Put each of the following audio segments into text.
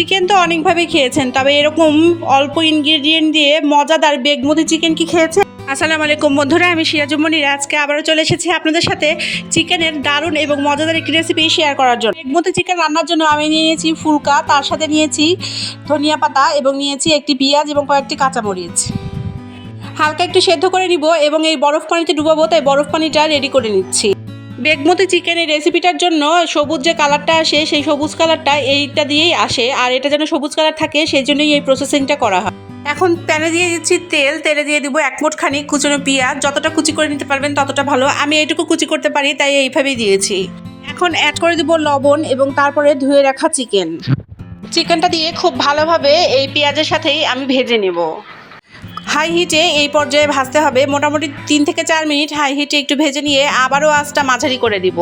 Chicken তো অনেকভাবে খেয়েছেন, তবে এরকম অল্প ইনগ্রেডিয়েন্ট দিয়ে মজাদার বেগমতি চিকেন কি খেয়েছেন? আসসালামু আলাইকুম বন্ধুরা, আমি সিরাজুমনির আজকে আবারও চলে এসেছি আপনাদের সাথে চিকেনের দারুণ এবং মজাদার একটি রেসিপি শেয়ার করার জন্য। বেগমতি চিকেন রান্নার জন্য আমি নিয়েছি ফুলকা, তার সাথে নিয়েছি ধনিয়া পাতা এবং নিয়েছি একটি পেঁয়াজ এবং কয়েকটি কাঁচামরিচ। হালকা একটু সেদ্ধ করে নিব এবং এই বরফ পানিতে ডুবাবো, তাই বরফ পানিটা রেডি করে নিচ্ছি। বেগমতি চিকেনের রেসিপিটার জন্য সবুজ যে কালারটা আসে, সেই সবুজ কালারটা এইটা দিয়েই আসে। আর এটা যেন সবুজ কালার থাকে, সেই জন্যই এই প্রসেসিংটা করা হয়। এখন প্যানে দিয়ে দিচ্ছি তেল। তেলে দিয়ে দিব এক মুঠ খানিক কুচনো পেঁয়াজ। যতটা কুচি করে নিতে পারবেন ততটা ভালো। আমি এইটুকু কুচি করতে পারি, তাই এইভাবেই দিয়েছি। এখন অ্যাড করে দিব লবণ এবং তারপরে ধুয়ে রাখা চিকেন চিকেনটা দিয়ে খুব ভালোভাবে এই পেঁয়াজের সাথেই আমি ভেজে নেব। হাই হিটে এই পর্যায়ে ভাজতে হবে। মোটামুটি তিন থেকে চার মিনিট হাই হিটে একটু ভেজে নিয়ে আবারও আঁচটা মাঝারি করে দিব।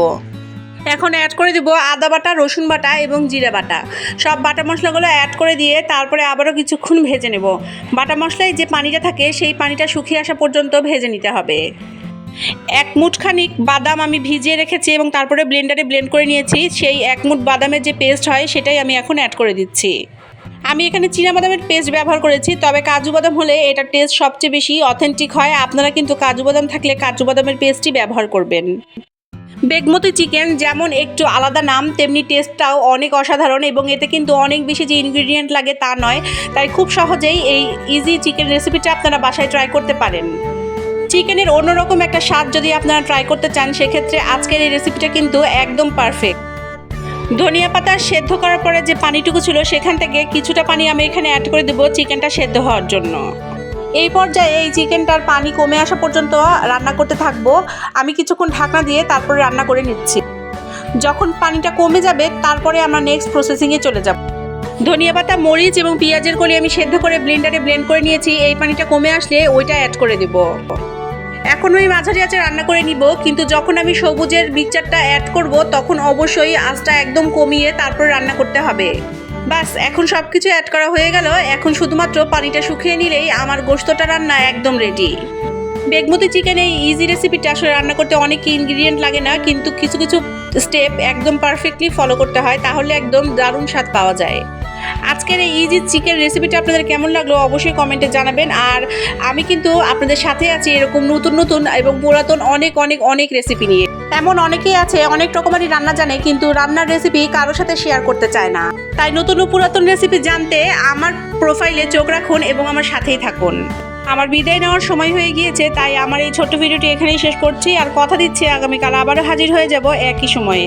এখন অ্যাড করে দিব আদা বাটা, রসুন বাটা এবং জিরা বাটা। সব বাটা মশলাগুলো অ্যাড করে দিয়ে তারপরে আবারও কিছুক্ষণ ভেজে নেব। বাটা মশলায় যে পানিটা থাকে সেই পানিটা শুকিয়ে আসা পর্যন্ত ভেজে নিতে হবে। এক মুঠ খানিক বাদাম আমি ভিজিয়ে রেখেছি এবং তারপরে ব্লেন্ডারে ব্লেন্ড করে নিয়েছি। সেই এক মুঠ বাদামের যে পেস্ট হয় সেটাই আমি এখন অ্যাড করে দিচ্ছি। আমি এখানে চীনা বাদামের পেস্ট ব্যবহার করেছি, তবে কাজু বাদাম হলে এটার টেস্ট সবচেয়ে বেশি অথেন্টিক হয়। আপনারা কিন্তু কাজু বাদাম থাকলে কাজু বাদামের পেস্টই ব্যবহার করবেন। বেগমতি চিকেন যেমন একটু আলাদা নাম, তেমনি টেস্টটাও অনেক অসাধারণ এবং এতে কিন্তু অনেক বেশি যে ইনগ্রিডিয়েন্ট লাগে তা নয়। তাই খুব সহজেই এই ইজি চিকেন রেসিপিটা আপনারা বাসায় ট্রাই করতে পারেন। চিকেনের অন্যরকম একটা স্বাদ যদি আপনারা ট্রাই করতে চান, সেক্ষেত্রে আজকের এই রেসিপিটা কিন্তু একদম পারফেক্ট ধনিয়া পাতা সেদ্ধ করার পরে যে পানিটুকু ছিল সেখান থেকে কিছুটা পানি আমি এখানে অ্যাড করে দেবো চিকেনটা সেদ্ধ হওয়ার জন্য। এই পর্যায়ে এই চিকেনটার পানি কমে আসা পর্যন্ত রান্না করতে থাকব। আমি কিছুক্ষণ ঢাকনা দিয়ে তারপরে রান্না করে নিচ্ছি। যখন পানিটা কমে যাবে, তারপরে আমরা নেক্সট প্রসেসিংয়ে চলে যাব। ধনিয়া পাতা, মরিচ এবং পেঁয়াজের কলি আমি সেদ্ধ করে ব্লেন্ডারে ব্লেন্ড করে নিয়েছি। এই পানিটা কমে আসলে ওইটা অ্যাড করে দেব। এখন ওই মাঝারি আঁচে রান্না করে নিব, কিন্তু যখন আমি সবুজের মিক্সচারটা অ্যাড করব, তখন অবশ্যই আঁচটা একদম কমিয়ে তারপর রান্না করতে হবে। বাস, এখন সব কিছু অ্যাড করা হয়ে গেল। এখন শুধুমাত্র পানিটা শুকিয়ে নিলেই আমার গোস্তটা রান্না একদম রেডি বেগমতি চিকেন এই ইজি রেসিপিটা আসলে রান্না করতে অনেক ইনগ্রিডিয়েন্ট লাগে না, কিন্তু কিছু কিছু স্টেপ একদম পারফেক্টলি ফলো করতে হয়, তাহলে একদম দারুণ স্বাদ পাওয়া যায়। আজকের এই ইজি চিকেন রেসিপিটা আপনাদের কেমন লাগল অবশ্যই কমেন্টে জানাবেন। আর আমি কিন্তু আপনাদের সাথে আছি এরকম নতুন নতুন এবং পুরাতন অনেক অনেক অনেক রেসিপি নিয়ে। এমন অনেকেই আছে, অনেক রকমারি রান্না জানে, কিন্তু রান্নার রেসিপি কারোর সাথে শেয়ার করতে চায় না। তাই নতুন ও পুরাতন রেসিপি জানতে আমার প্রোফাইলে চোখ রাখুন এবং আমার সাথেই থাকুন। আমার বিদায় নেওয়ার সময় হয়ে গিয়েছে, তাই আমার এই ছোট্ট ভিডিওটি এখানেই শেষ করছি আর কথা দিচ্ছি আগামীকাল আবারও হাজির হয়ে যাব একই সময়ে।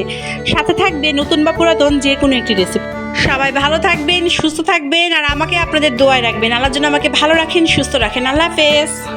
সাথে থাকবে নতুন বা পুরাতন যে কোনো একটি রেসিপি সবাই ভালো থাকবেন, সুস্থ থাকবেন, আর আমাকে আপনাদের দোয়ায় রাখবেন। আল্লাহর জন্য আমাকে ভালো রাখেন, সুস্থ রাখেন। আল্লাহ হাফেজ।